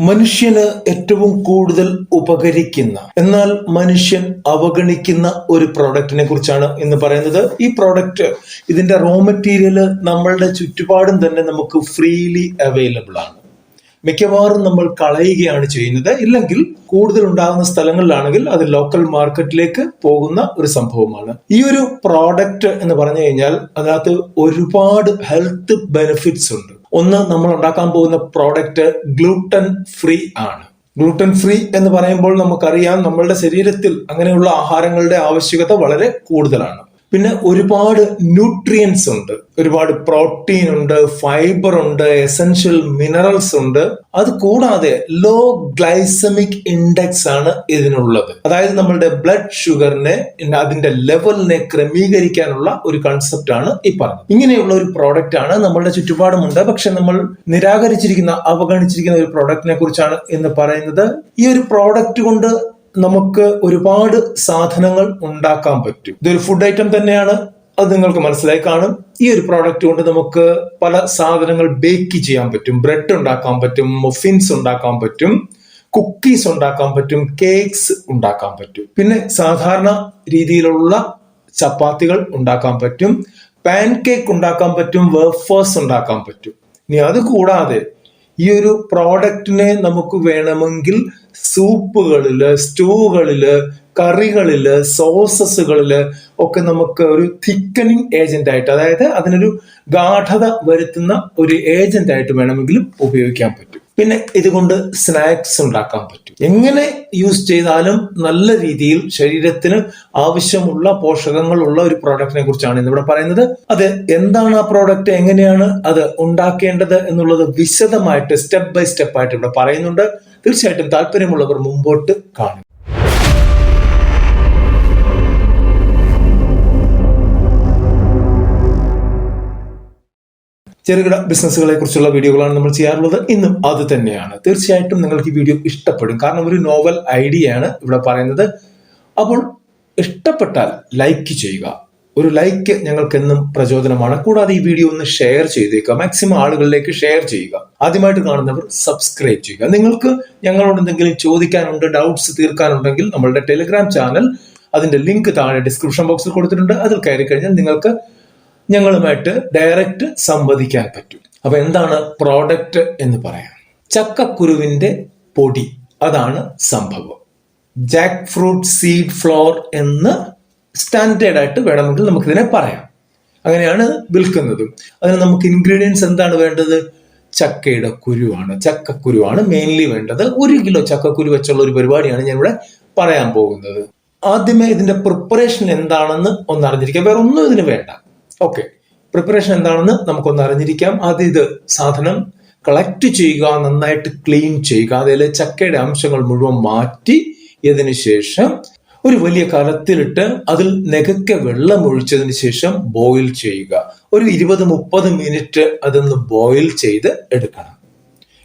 മനുഷ്യന് ഏറ്റവും കൂടുതൽ ഉപകരിക്കുന്ന എന്നാൽ മനുഷ്യൻ അവഗണിക്കുന്ന ഒരു പ്രോഡക്റ്റിനെ കുറിച്ചാണ് ഇന്ന് പറയുന്നത്. ഈ പ്രോഡക്റ്റ് ഇതിന്റെ റോ മെറ്റീരിയൽ നമ്മളുടെ ചുറ്റുപാടും തന്നെ നമുക്ക് ഫ്രീലി അവൈലബിൾ ആണ്. മിക്കവാറും നമ്മൾ കളയുകയാണ് ചെയ്യുന്നത്. ഇല്ലെങ്കിൽ കൂടുതൽ ഉണ്ടാകുന്ന സ്ഥലങ്ങളിലാണെങ്കിൽ അത് ലോക്കൽ മാർക്കറ്റിലേക്ക് പോകുന്ന ഒരു സംഭവമാണ്. ഈ ഒരു പ്രോഡക്റ്റ് എന്ന് പറഞ്ഞു കഴിഞ്ഞാൽ അതിനകത്ത് ഒരുപാട് ഹെൽത്ത് ബെനിഫിറ്റ്സ് ഉണ്ട്. ഒന്ന് നമ്മൾ ഉണ്ടാക്കാൻ പോകുന്ന പ്രോഡക്റ്റ് ഗ്ലൂട്ടൻ ഫ്രീ ആണ്. ഗ്ലൂട്ടൻ ഫ്രീ എന്ന് പറയുമ്പോൾ നമുക്കറിയാം നമ്മളുടെ ശരീരത്തിൽ അങ്ങനെയുള്ള ആഹാരങ്ങളുടെ ആവശ്യകത വളരെ കൂടുതലാണ്. പിന്നെ ഒരുപാട് ന്യൂട്രിയൻസ് ഉണ്ട്. ഒരുപാട് പ്രോട്ടീൻ ഉണ്ട് ഫൈബർ ഉണ്ട് എസെൻഷ്യൽ മിനറൽസ് ഉണ്ട്. അത് കൂടാതെ ലോ ഗ്ലൈസമിക് ഇൻഡെക്സ് ആണ് ഇതിനുള്ളത്. അതായത് നമ്മളുടെ ബ്ലഡ് ഷുഗറിനെ അതിന്റെ ലെവലിനെ ക്രമീകരിക്കാനുള്ള ഒരു കൺസെപ്റ്റ് ആണ് ഈ പറഞ്ഞത്. ഇങ്ങനെയുള്ള ഒരു പ്രോഡക്റ്റ് ആണ് നമ്മളുടെ ചുറ്റുപാടുമുണ്ട്. പക്ഷെ നമ്മൾ നിരാകരിച്ചിരിക്കുന്ന അവഗണിച്ചിരിക്കുന്ന ഒരു പ്രോഡക്റ്റിനെ കുറിച്ചാണ് എന്ന് പറയുന്നത്. ഈ ഒരു പ്രോഡക്റ്റ് കൊണ്ട് നമുക്ക് ഒരുപാട് സാധനങ്ങൾ ഉണ്ടാക്കാൻ പറ്റും. ഇതൊരു ഫുഡ് ഐറ്റം തന്നെയാണ്. അത് നിങ്ങൾക്ക് മനസ്സിലായി കാണും. ഈ ഒരു പ്രോഡക്റ്റ് കൊണ്ട് നമുക്ക് പല സാധനങ്ങൾ ബേക്ക് ചെയ്യാൻ പറ്റും. ബ്രെഡ് ഉണ്ടാക്കാൻ പറ്റും മൊഫിൻസ് ഉണ്ടാക്കാൻ പറ്റും കുക്കീസ് ഉണ്ടാക്കാൻ പറ്റും കേക്ക്സ് ഉണ്ടാക്കാൻ പറ്റും. പിന്നെ സാധാരണ രീതിയിലുള്ള ചപ്പാത്തികൾ ഉണ്ടാക്കാൻ പറ്റും. പാൻ കേക്ക് ഉണ്ടാക്കാൻ പറ്റും വേഫേഴ്സ് ഉണ്ടാക്കാൻ പറ്റും. ഇനി അത് കൂടാതെ ഈ ഒരു പ്രോഡക്റ്റിനെ നമുക്ക് വേണമെങ്കിൽ സൂപ്പുകളിൽ സ്റ്റൂകളിൽ കറികളിൽ സോസസുകളിൽ ഒക്കെ നമുക്ക് ഒരു തിക്കനിങ് ഏജന്റ് ആയിട്ട് അതായത് അതിനൊരു ഗാഠത വരുത്തുന്ന ഒരു ഏജന്റ് ആയിട്ട് വേണമെങ്കിലും ഉപയോഗിക്കാൻ പറ്റും. പിന്നെ ഇതുകൊണ്ട് സ്നാക്സ് ഉണ്ടാക്കാൻ പറ്റും. എങ്ങനെ യൂസ് ചെയ്താലും നല്ല രീതിയിൽ ശരീരത്തിന് ആവശ്യമുള്ള പോഷകങ്ങൾ ഉള്ള ഒരു പ്രോഡക്റ്റിനെ കുറിച്ചാണ് ഇന്നിവിടെ പറയുന്നത്. അത് എന്താണ് ആ പ്രോഡക്റ്റ് എങ്ങനെയാണ് അത് ഉണ്ടാക്കേണ്ടത് എന്നുള്ളത് വിശദമായിട്ട് സ്റ്റെപ്പ് ബൈ സ്റ്റെപ്പ് ആയിട്ട് ഇവിടെ പറയുന്നുണ്ട്. തീർച്ചയായിട്ടും താല്പര്യമുള്ളവർ മുമ്പോട്ട് കാണും ചെറുകിട ബിസിനസ്സുകളെ കുറിച്ചുള്ള വീഡിയോകളാണ് നമ്മൾ ചെയ്യാറുള്ളത്. ഇന്നും അത് തന്നെയാണ്. തീർച്ചയായിട്ടും നിങ്ങൾക്ക് ഈ വീഡിയോ ഇഷ്ടപ്പെടും. കാരണം ഒരു നോവൽ ഐഡിയയാണ് ഇവിടെ പറയുന്നത്. അപ്പോൾ ഇഷ്ടപ്പെട്ടാൽ ലൈക്ക് ചെയ്യുക. ഒരു ലൈക്ക് ഞങ്ങൾക്കെന്നും പ്രചോദനമാണ്. കൂടാതെ ഈ വീഡിയോ ഒന്ന് ഷെയർ ചെയ്തേക്കുക. മാക്സിമം ആളുകളിലേക്ക് ഷെയർ ചെയ്യുക. ആദ്യമായിട്ട് കാണുന്നവർ സബ്സ്ക്രൈബ് ചെയ്യുക. നിങ്ങൾക്ക് ഞങ്ങളോട് എന്തെങ്കിലും ചോദിക്കാനുണ്ട് ഡൗട്ട്സ് തീർക്കാനുണ്ടെങ്കിൽ നമ്മളുടെ ടെലിഗ്രാം ചാനൽ അതിന്റെ ലിങ്ക് താഴെ ഡിസ്ക്രിപ്ഷൻ ബോക്സിൽ കൊടുത്തിട്ടുണ്ട്. അതിൽ കയറി കഴിഞ്ഞാൽ നിങ്ങൾക്ക് ഞങ്ങളുമായിട്ട് ഡയറക്റ്റ് സംവദിക്കാൻ പറ്റും. അപ്പൊ എന്താണ് പ്രോഡക്റ്റ് എന്ന് പറയാം. ചക്കക്കുരുവിന്റെ പൊടി. അതാണ് സംഭവം. ജാക്ക് ഫ്രൂട്ട് സീഡ് ഫ്ലോർ എന്ന് സ്റ്റാൻഡേർഡ് ആയിട്ട് വേണമെങ്കിൽ നമുക്കിതിനെ പറയാം. അങ്ങനെയാണ് വിൽക്കുന്നതും. അതിന് നമുക്ക് ഇൻഗ്രീഡിയൻസ് എന്താണ് വേണ്ടത്? ചക്കയുടെ കുരുവാണ്. ചക്കക്കുരുവാണ് മെയിൻലി വേണ്ടത്. ഒരു കിലോ ചക്കക്കുരു വെച്ചുള്ള ഒരു പരിപാടിയാണ് ഞാൻ ഇവിടെ പറയാൻ പോകുന്നത്. ആദ്യമേ ഇതിന്റെ പ്രിപ്പറേഷൻ എന്താണെന്ന് ഒന്ന് അറിഞ്ഞിരിക്കാം വേറെ ഒന്നും ഇതിന് വേണ്ട. ഓക്കെ പ്രിപ്പറേഷൻ എന്താണെന്ന് നമുക്കൊന്ന് അറിഞ്ഞിരിക്കാം. ആദ്യം ഇത് സാധനം കളക്ട് ചെയ്യുക നന്നായിട്ട് ക്ലീൻ ചെയ്യുക. അതിലെ ചക്കയുടെ അംശങ്ങൾ മുഴുവൻ മാറ്റി ഇതിനു ശേഷം ഒരു വലിയ കലത്തിലിട്ട് അതിൽ നെകക്കെ വെള്ളം ഒഴിച്ചതിന് ശേഷം ബോയിൽ ചെയ്യുക. ഒരു ഇരുപത് മുപ്പത് മിനിറ്റ് അതൊന്ന് ബോയിൽ ചെയ്ത് എടുക്കണം.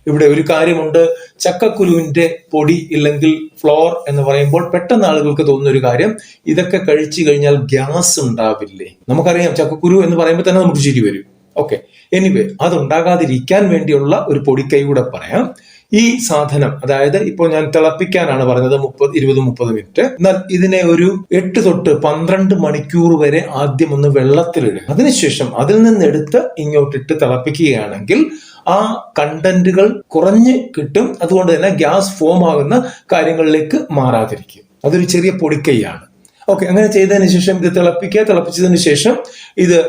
ഇവിടെ ഒരു കാര്യമുണ്ട്. ചക്കക്കുരുവിന്റെ പൊടി ഇല്ലെങ്കിൽ ഫ്ലോർ എന്ന് പറയുമ്പോൾ പെട്ടെന്ന് ആളുകൾക്ക് തോന്നുന്ന ഒരു കാര്യം ഇതൊക്കെ കഴിച്ചു കഴിഞ്ഞാൽ ഗ്യാസ് ഉണ്ടാവില്ലേ? നമുക്കറിയാം ചക്കക്കുരു എന്ന് പറയുമ്പോൾ തന്നെ നമുക്ക് ചിരി വരും. ഓക്കെ എനിവേ അതുണ്ടാകാതിരിക്കാൻ വേണ്ടിയുള്ള ഒരു പൊടിക്കൈ കൂടെ പറയാം. ഈ സാധനം അതായത് ഇപ്പോൾ ഞാൻ തിളപ്പിക്കാനാണ് പറഞ്ഞത് മുപ്പത് ഇരുപത് മുപ്പത് മിനിറ്റ്. എന്നാൽ ഇതിനെ ഒരു എട്ട് തൊട്ട് പന്ത്രണ്ട് മണിക്കൂർ വരെ ആദ്യം ഒന്ന് വെള്ളത്തിലിടുക. അതിനുശേഷം അതിൽ നിന്നെടുത്ത് ഇങ്ങോട്ടിട്ട് തിളപ്പിക്കുകയാണെങ്കിൽ ആ കണ്ടന്റുകൾ കുറഞ്ഞ് കിട്ടും. അതുകൊണ്ട് തന്നെ ഗ്യാസ് ഫോം ആകുന്ന കാര്യങ്ങളിലേക്ക് മാറാതിരിക്കും. അതൊരു ചെറിയ പൊടിക്കൈയാണ്. ഓക്കെ അങ്ങനെ ചെയ്തതിന് ശേഷം ഇത് തിളപ്പിക്കുക. തിളപ്പിച്ചതിന് ശേഷം ഇത്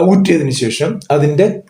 ഊറ്റിയതിനു ശേഷം അതിന്റെ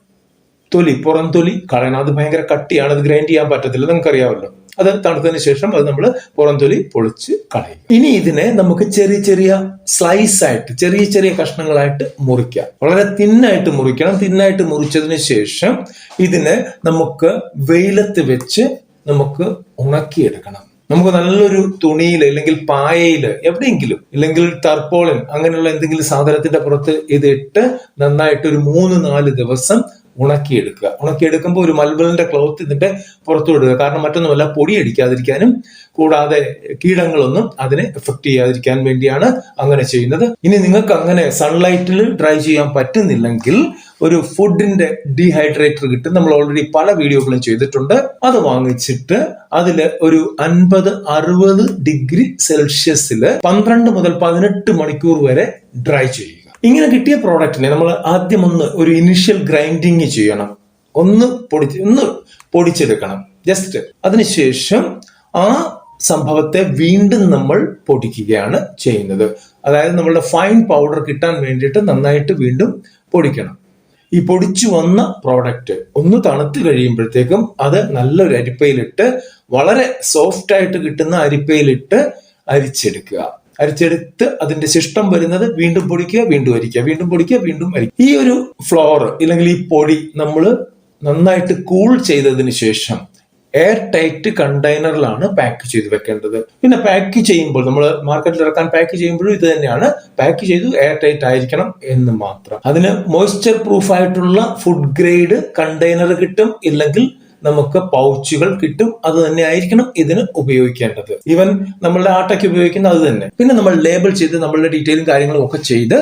തൊലി പുറം തൊലി. കളയണം അത് ഭയങ്കര കട്ടിയാണ് അത് ഗ്രൈൻഡ് ചെയ്യാൻ പറ്റത്തില്ല നിങ്ങൾക്കറിയാമല്ലോ അത് തണുത്തതിന് ശേഷം അത് നമ്മൾ പുറം തൊലി പൊളിച്ച് കളയും. ഇനി ഇതിനെ നമുക്ക് ചെറിയ ചെറിയ സ്ലൈസ് ആയിട്ട് ചെറിയ ചെറിയ കഷ്ണങ്ങളായിട്ട് മുറിക്കാം. വളരെ തിന്നായിട്ട് മുറിക്കണം. തിന്നായിട്ട് മുറിച്ചതിന് ശേഷം ഇതിനെ നമുക്ക് വെയിലത്ത് വെച്ച് നമുക്ക് ഉണക്കിയെടുക്കണം. നമുക്ക് നല്ലൊരു തുണിയിൽ അല്ലെങ്കിൽ പായയിൽ എവിടെയെങ്കിലും അല്ലെങ്കിൽ ടർപ്പോളിൻ അങ്ങനെയുള്ള എന്തെങ്കിലും സാധനത്തിന്റെ പുറത്ത് ഇതിട്ട് നന്നായിട്ട് ഒരു മൂന്ന് നാല് ദിവസം ഉണക്കിയെടുക്കുക. ഉണക്കിയെടുക്കുമ്പോൾ ഒരു മൽബലിന്റെ ക്ലോത്ത് ഇതിന്റെ പുറത്തു വിടുക കാരണം മറ്റൊന്നുമല്ല പൊടി അടിക്കാതിരിക്കാനും കൂടാതെ കീടങ്ങളൊന്നും അതിനെ എഫക്ട് ചെയ്യാതിരിക്കാൻ വേണ്ടിയാണ് അങ്ങനെ ചെയ്യുന്നത്. ഇനി നിങ്ങൾക്ക് അങ്ങനെ സൺലൈറ്റിൽ ഡ്രൈ ചെയ്യാൻ പറ്റുന്നില്ലെങ്കിൽ ഒരു ഫുഡിന്റെ ഡീഹൈഡ്രേറ്റർ കിട്ടും. നമ്മൾ ഓൾറെഡി പല വീഡിയോകളും ചെയ്തിട്ടുണ്ട്. അത് വാങ്ങിച്ചിട്ട് അതിൽ ഒരു അൻപത് അറുപത് ഡിഗ്രി സെൽഷ്യസിൽ പന്ത്രണ്ട് മുതൽ പതിനെട്ട് മണിക്കൂർ വരെ ഡ്രൈ ചെയ്യുക. ഇങ്ങനെ കിട്ടിയ പ്രോഡക്റ്റിനെ നമ്മൾ ആദ്യം ഒന്ന് ഒരു ഇനിഷ്യൽ ഗ്രൈൻഡിങ് ചെയ്യണം. ഒന്ന് പൊടി ഒന്ന് പൊടിച്ചെടുക്കണം. ജസ്റ്റ് അതിനുശേഷം ആ സംഭവത്തെ വീണ്ടും നമ്മൾ പൊടിക്കുകയാണ് ചെയ്യുന്നത്. അതായത് നമ്മളുടെ ഫൈൻ പൗഡർ കിട്ടാൻ വേണ്ടിയിട്ട് നന്നായിട്ട് വീണ്ടും പൊടിക്കണം. ഈ പൊടിച്ചു വന്ന പ്രോഡക്റ്റ് ഒന്ന് തണുത്ത് കഴിയുമ്പോഴത്തേക്കും അത് നല്ലൊരു അരിപ്പയിലിട്ട് വളരെ സോഫ്റ്റ് ആയിട്ട് കിട്ടുന്ന അരിപ്പയിലിട്ട് അരിച്ചെടുക്കുക. അരിച്ചെടുത്ത് അതിന്റെ ശിഷ്ടം വരുന്നത് വീണ്ടും പൊടിക്കുക വീണ്ടും അരിക്കുക. വീണ്ടും പൊടിക്കുക വീണ്ടും അരിക്കുക. ഈ ഒരു ഫ്ലോർ ഇല്ലെങ്കിൽ ഈ പൊടി നമ്മൾ നന്നായിട്ട് കൂൾ ചെയ്തതിന് ശേഷം എയർ ടൈറ്റ് കണ്ടെയ്നറിലാണ് പാക്ക് ചെയ്ത് വെക്കേണ്ടത്. പിന്നെ പാക്ക് ചെയ്യുമ്പോൾ നമ്മൾ മാർക്കറ്റിൽ ഇറക്കാൻ പാക്ക് ചെയ്യുമ്പോഴും ഇത് തന്നെയാണ്. പാക്ക് ചെയ്തു എയർ ടൈറ്റ് ആയിരിക്കണം എന്ന് മാത്രം. അതിന് മോയ്സ്ചർ പ്രൂഫ് ആയിട്ടുള്ള ഫുഡ് ഗ്രേഡ് കണ്ടെയ്നർ കിട്ടും. ഇല്ലെങ്കിൽ നമുക്ക് പൗച്ചുകൾ കിട്ടും അത് തന്നെ ആയിരിക്കണം ഇതിന് ഉപയോഗിക്കേണ്ടത്. ഈവൻ നമ്മളുടെ ആട്ടയ്ക്ക് ഉപയോഗിക്കുന്ന അത് തന്നെ. പിന്നെ നമ്മൾ ലേബിൾ ചെയ്ത് നമ്മളുടെ ഡീറ്റെയിലും കാര്യങ്ങളും ഒക്കെ ചെയ്ത്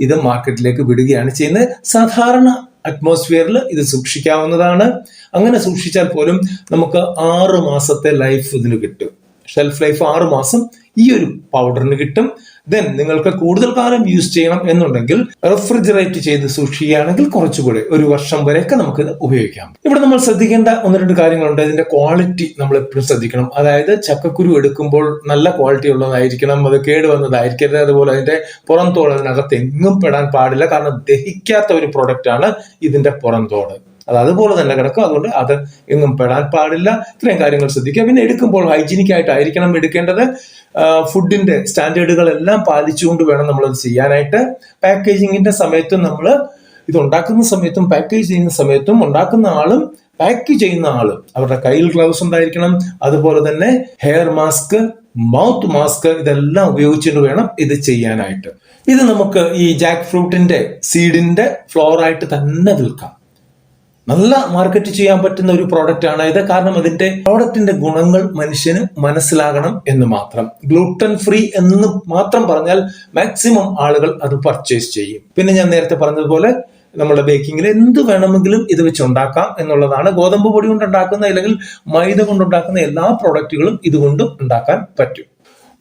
ഇത് മാർക്കറ്റിലേക്ക് വിടുകയാണ് ചെയ്യുന്നത്. സാധാരണ അറ്റ്മോസ്ഫിയറിൽ ഇത് സൂക്ഷിക്കാവുന്നതാണ്. അങ്ങനെ സൂക്ഷിച്ചാൽ പോലും നമുക്ക് ആറ് മാസത്തെ ലൈഫ് ഇതിന് കിട്ടും. ഷെൽഫ് ലൈഫ് ആറ് മാസം ഈ ഒരു പൗഡറിന് കിട്ടും. ദെൻ നിങ്ങൾക്ക് കൂടുതൽ കാലം യൂസ് ചെയ്യണം എന്നുണ്ടെങ്കിൽ റെഫ്രിജറേറ്റ് ചെയ്ത് സൂക്ഷിക്കുകയാണെങ്കിൽ കുറച്ചുകൂടി ഒരു വർഷം വരെയൊക്കെ നമുക്ക് ഇത് ഉപയോഗിക്കാം. ഇവിടെ നമ്മൾ ശ്രദ്ധിക്കേണ്ട ഒന്ന് രണ്ട് കാര്യങ്ങളുണ്ട്. ഇതിന്റെ ക്വാളിറ്റി നമ്മൾ എപ്പോഴും ശ്രദ്ധിക്കണം. അതായത് ചക്കക്കുരു എടുക്കുമ്പോൾ നല്ല ക്വാളിറ്റി ഉള്ളതായിരിക്കണം. അത് കേട് വന്നതായിരിക്കരുത്. അതുപോലെ അതിന്റെ പുറം അതിനകത്ത് എങ്ങും പെടാൻ പാടില്ല. കാരണം ദഹിക്കാത്ത ഒരു പ്രൊഡക്റ്റ് ആണ് ഇതിന്റെ പുറം തോട് അത് അതുപോലെ തന്നെ കിടക്കും. അതുകൊണ്ട് അത് എങ്ങും പെടാൻ പാടില്ല. ഇത്രയും കാര്യങ്ങൾ ശ്രദ്ധിക്കുക. പിന്നെ എടുക്കുമ്പോൾ ഹൈജീനിക് ആയിട്ടായിരിക്കണം എടുക്കേണ്ടത് ഫുഡിന്റെ സ്റ്റാൻഡേർഡുകളെല്ലാം പാലിച്ചുകൊണ്ട് വേണം നമ്മൾ നമ്മളത് ചെയ്യാനായിട്ട്. പാക്കേജിങ്ങിന്റെ സമയത്തും നമ്മൾ ഇത് ഉണ്ടാക്കുന്ന സമയത്തും പാക്കേജ് ചെയ്യുന്ന സമയത്തും ഉണ്ടാക്കുന്ന ആളും പാക്ക് ചെയ്യുന്ന ആളും അവരുടെ കയ്യിൽ ഗ്ലൗസ് ഉണ്ടായിരിക്കണം. അതുപോലെ തന്നെ ഹെയർ മാസ്ക് മൗത്ത് മാസ്ക് ഇതെല്ലാം ഉപയോഗിച്ചിട്ട് വേണം ഇത് ചെയ്യാനായിട്ട്. ഇത് നമുക്ക് ഈ ജാക്ക് ഫ്രൂട്ടിന്റെ സീഡിന്റെ ഫ്ലോർ ആയിട്ട് തന്നെ വിൽക്കാം. നല്ല മാർക്കറ്റ് ചെയ്യാൻ പറ്റുന്ന ഒരു പ്രോഡക്റ്റ് ആണ്. ഇത് കാരണം അതിന്റെ പ്രോഡക്റ്റിന്റെ ഗുണങ്ങൾ മനുഷ്യന് മനസ്സിലാകണം എന്ന് മാത്രം. ഗ്ലൂട്ടൻ ഫ്രീ എന്ന് മാത്രം പറഞ്ഞാൽ മാക്സിമം ആളുകൾ അത് പർച്ചേസ് ചെയ്യും. പിന്നെ ഞാൻ നേരത്തെ പറഞ്ഞതുപോലെ നമ്മുടെ ബേക്കിങ്ങിൽ എന്ത് വേണമെങ്കിലും ഇത് വെച്ച് ഉണ്ടാക്കാം എന്നുള്ളതാണ്. ഗോതമ്പ് പൊടി കൊണ്ട് ഉണ്ടാക്കുന്ന അല്ലെങ്കിൽ മൈദ കൊണ്ടുണ്ടാക്കുന്ന എല്ലാ പ്രോഡക്റ്റുകളും ഇതുകൊണ്ടും ഉണ്ടാക്കാൻ പറ്റും.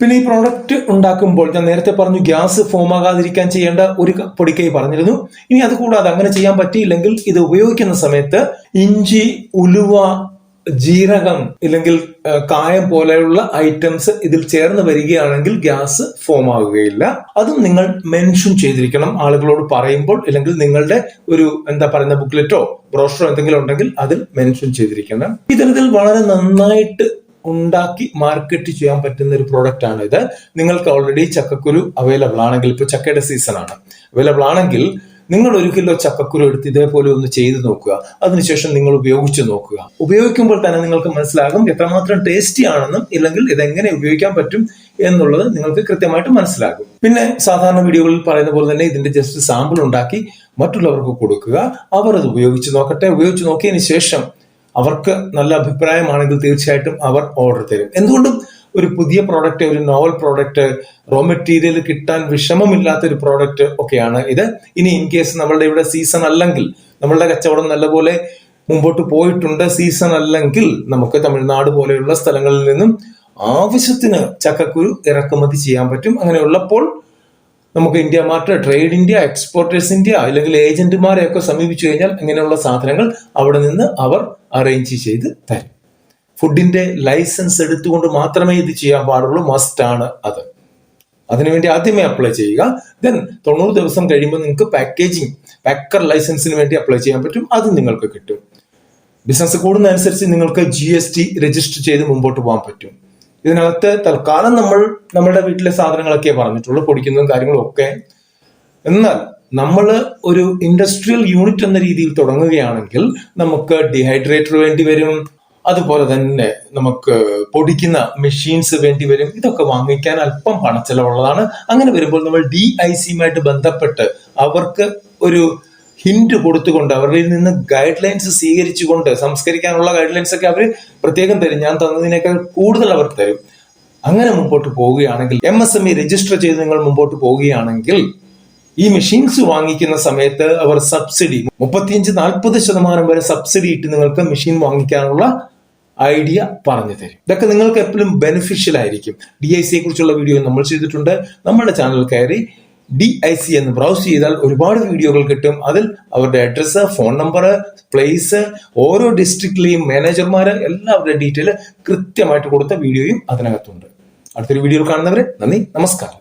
പിന്നെ ഈ പ്രോഡക്റ്റ് ഉണ്ടാക്കുമ്പോൾ ഞാൻ നേരത്തെ പറഞ്ഞു ഗ്യാസ് ഫോം ആകാതിരിക്കാൻ ചെയ്യേണ്ട ഒരു പൊടിക്കൈ പറഞ്ഞിരുന്നു. ഇനി അത് കൂടാതെ അങ്ങനെ ചെയ്യാൻ പറ്റിയില്ലെങ്കിൽ ഇത് ഉപയോഗിക്കുന്ന സമയത്ത് ഇഞ്ചി ഉലുവ ജീരകം ഇല്ലെങ്കിൽ കായം പോലെയുള്ള ഐറ്റംസ് ഇതിൽ ചേർന്ന് വരികയാണെങ്കിൽ ഗ്യാസ് ഫോം ആകുകയില്ല അതും നിങ്ങൾ മെൻഷൻ ചെയ്തിരിക്കണം. ആളുകളോട് പറയുമ്പോൾ ഇല്ലെങ്കിൽ നിങ്ങളുടെ ഒരു എന്താ പറയുന്ന ബുക്ക്ലെറ്റോ ബ്രോഷറോ എന്തെങ്കിലും ഉണ്ടെങ്കിൽ അതിൽ മെൻഷൻ ചെയ്തിരിക്കണം. ഇത്തരത്തിൽ വളരെ നന്നായിട്ട് ഉണ്ടാക്കി മാർക്കറ്റ് ചെയ്യാൻ പറ്റുന്ന ഒരു പ്രോഡക്റ്റ് ആണ് ഇത്. നിങ്ങൾക്ക് ഓൾറെഡി ചക്കക്കുരു അവൈലബിൾ ആണെങ്കിൽ ഇപ്പോൾ ചക്കയുടെ സീസൺ ആണ്. അവൈലബിൾ ആണെങ്കിൽ നിങ്ങൾ ഒരു കിലോ ചക്കക്കുരു എടുത്ത് ഇതേപോലെ ഒന്ന് ചെയ്ത് നോക്കുക. അതിനുശേഷം നിങ്ങൾ ഉപയോഗിച്ച് നോക്കുക. ഉപയോഗിക്കുമ്പോൾ തന്നെ നിങ്ങൾക്ക് മനസ്സിലാകും എത്രമാത്രം ടേസ്റ്റി ആണെന്നും ഇല്ലെങ്കിൽ ഇതെങ്ങനെ ഉപയോഗിക്കാൻ പറ്റും എന്നുള്ളത് നിങ്ങൾക്ക് കൃത്യമായിട്ട് മനസ്സിലാകും. പിന്നെ സാധാരണ വീഡിയോകളിൽ പറയുന്ന പോലെ തന്നെ ഇതിന്റെ ജസ്റ്റ് സാമ്പിൾ ഉണ്ടാക്കി മറ്റുള്ളവർക്ക് കൊടുക്കുക. അവർ അത് ഉപയോഗിച്ച് നോക്കട്ടെ. ഉപയോഗിച്ച് നോക്കിയതിന് ശേഷം അവർക്ക് നല്ല അഭിപ്രായമാണെങ്കിൽ തീർച്ചയായിട്ടും അവർ ഓർഡർ തരും. എന്തുകൊണ്ടും ഒരു പുതിയ പ്രോഡക്റ്റ് ഒരു നോവൽ പ്രോഡക്റ്റ് റോ മെറ്റീരിയൽ കിട്ടാൻ വിഷമമില്ലാത്ത ഒരു പ്രോഡക്റ്റ് ഒക്കെയാണ് ഇത്. ഇനി ഇൻ കേസ് നമ്മളുടെ ഇവിടെ സീസൺ അല്ലെങ്കിൽ നമ്മളുടെ കച്ചവടം നല്ലപോലെ മുമ്പോട്ട് പോയിട്ടുണ്ട് സീസൺ അല്ലെങ്കിൽ നമുക്ക് തമിഴ്നാട് പോലെയുള്ള സ്ഥലങ്ങളിൽ നിന്നും ആവശ്യത്തിന് ചക്കക്കുരു ഇറക്കുമതി ചെയ്യാൻ പറ്റും. അങ്ങനെ ഉള്ളപ്പോൾ നമുക്ക് India mart trade India exporters India അല്ലെങ്കിൽ ഏജന്റുമാരെ ഒക്കെ സമീപിച്ചു കഴിഞ്ഞാൽ ഇങ്ങനെയുള്ള സാധനങ്ങൾ അവിടെ നിന്ന് അവർ അറേഞ്ച് ചെയ്ത് തരും. ഫുഡിന്റെ ലൈസൻസ് എടുത്തുകൊണ്ട് മാത്രമേ ഇത് ചെയ്യാൻ പാടുള്ളൂ മസ്റ്റ് ആണ് അത്. അതിനുവേണ്ടി ആദ്യമേ അപ്ലൈ ചെയ്യുക. ദെൻ തൊണ്ണൂറ് ദിവസം കഴിയുമ്പോൾ നിങ്ങൾക്ക് പാക്കേജിങ് പാക്കർ ലൈസൻസിന് വേണ്ടി അപ്ലൈ ചെയ്യാൻ പറ്റും അത് നിങ്ങൾക്ക് കിട്ടും. ബിസിനസ് കൂടുന്നതനുസരിച്ച് നിങ്ങൾക്ക് ജി എസ് ടി രജിസ്റ്റർ ചെയ്ത് മുമ്പോട്ട് പോകാൻ പറ്റും. ഇതിനകത്ത് തൽക്കാലം നമ്മൾ നമ്മുടെ വീട്ടിലെ സാധനങ്ങളൊക്കെ പറഞ്ഞിട്ടുള്ളൂ പൊടിക്കുന്നതും കാര്യങ്ങളും ഒക്കെ. എന്നാൽ നമ്മൾ ഒരു ഇൻഡസ്ട്രിയൽ യൂണിറ്റ് എന്ന രീതിയിൽ തുടങ്ങുകയാണെങ്കിൽ നമുക്ക് ഡിഹൈഡ്രേറ്റർ വേണ്ടി വരും അതുപോലെ തന്നെ നമുക്ക് പൊടിക്കുന്ന മെഷീൻസ് വേണ്ടി വരും. ഇതൊക്കെ വാങ്ങിക്കാൻ അല്പം പണച്ചെലവുള്ളതാണ്. അങ്ങനെ വരുമ്പോൾ നമ്മൾ ഡി ഐ സിയുമായിട്ട് ബന്ധപ്പെട്ട് അവർക്ക് ഒരു ഹിന്റ് കൊടുത്തുകൊണ്ട് അവരിൽ നിന്ന് ഗൈഡ് ലൈൻസ് സ്വീകരിച്ചുകൊണ്ട് സംസ്കരിക്കാനുള്ള ഗൈഡ് ലൈൻസ് ഒക്കെ അവർ പ്രത്യേകം തരും. ഞാൻ തന്നതിനേക്കാൾ കൂടുതൽ അവർ തരും. അങ്ങനെ മുമ്പോട്ട് പോവുകയാണെങ്കിൽ M S M E register ചെയ്ത് നിങ്ങൾ മുമ്പോട്ട് പോവുകയാണെങ്കിൽ ഈ മെഷീൻസ് വാങ്ങിക്കുന്ന സമയത്ത് അവർ സബ്സിഡി മുപ്പത്തിയഞ്ച് നാൽപ്പത് ശതമാനം വരെ സബ്സിഡി ഇട്ട് നിങ്ങൾക്ക് മെഷീൻ വാങ്ങിക്കാനുള്ള ഐഡിയ പറഞ്ഞു തരും. ഇതൊക്കെ നിങ്ങൾക്ക് എപ്പോഴും ബെനിഫിഷ്യൽ ആയിരിക്കും. ഡി ഐ സിയെ കുറിച്ചുള്ള വീഡിയോ നമ്മൾ ചെയ്തിട്ടുണ്ട്. നമ്മുടെ ചാനൽ കയറി ഡി ഐ സി എന്ന് ബ്രൗസ് ചെയ്താൽ ഒരുപാട് വീഡിയോകൾ കിട്ടും. അതിൽ അവരുടെ അഡ്രസ്സ് ഫോൺ നമ്പർ പ്ലേസ് ഓരോ ഡിസ്ട്രിക്റ്റിലെയും മാനേജർമാർ എല്ലാവരുടെ ഡീറ്റെയിൽ കൃത്യമായിട്ട് കൊടുത്ത വീഡിയോയും അതിനകത്തുണ്ട്. അടുത്തൊരു വീഡിയോ കാണുന്നവരെ നന്ദി നമസ്കാരം.